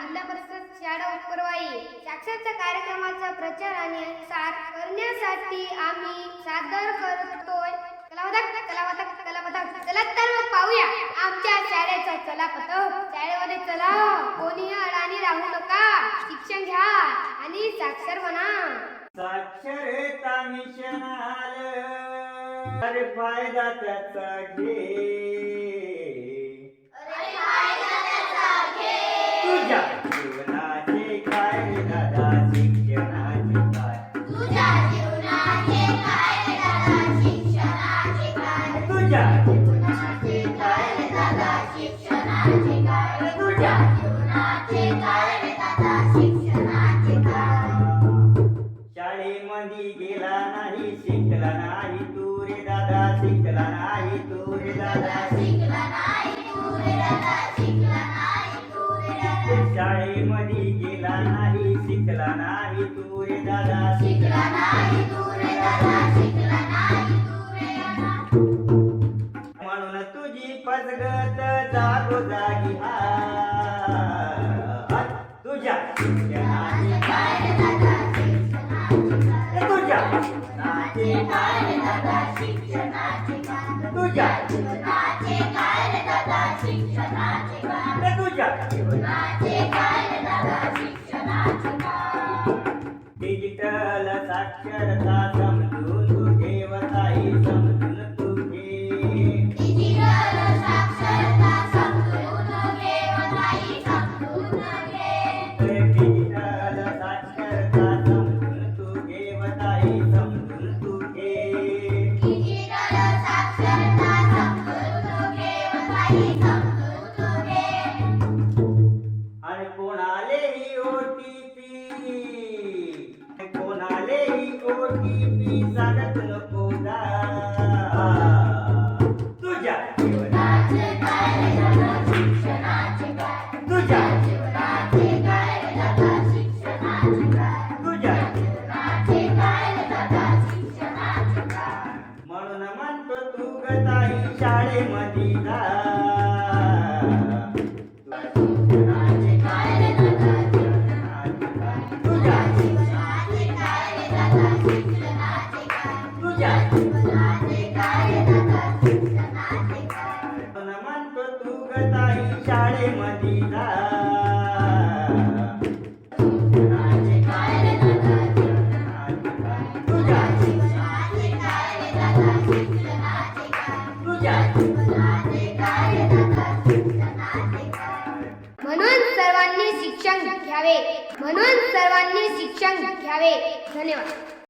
जिल्हा परिषद शाळा उत्तरवाई साक्षरता कार्यक्रमाचा प्रचार आणि सार करण्यासाठी आम्ही सादर करतोय. कलावधक कलावधक कलावधक चला तर मग पाहूया. आमच्या शाळेचा चला पथक शाळेमध्ये चला. कोणी अडाणी राहू नका. शिक्षण घ्या आणि साक्षर बना साक्षरता मिशन आलं फायदा त्याचा घे. तुझ्या शाळेमध्ये गेला नाही शिकला नाही तू रे दादा शिकला नाही तू रे दादा. शाळेमध्ये गेला नाही शिकला नाही तू रे दादा. शिकला म्हणून तुझी फसगत जागोजागी तुझ्या तुझ्या तुझ्या तुझ्या डिजिटल साक्षरता आणि कोणालेही ओटीपी? कोणालेही ओटीपी सांगत नको जा. तुझ्या जीवनाचे काय शिक्षणाचे काय तुझ्या जीवनाचे काय शिक्षणाचे काय तुझ्या जीवनाचे काय शिक्षणाचे काय म्हणून म्हणतो तू गताई शाळेमध्ये जा. काय म्हणून सर्वांनी शिक्षण घ्यावे. म्हणून सर्वांनी शिक्षण घ्यावे. धन्यवाद.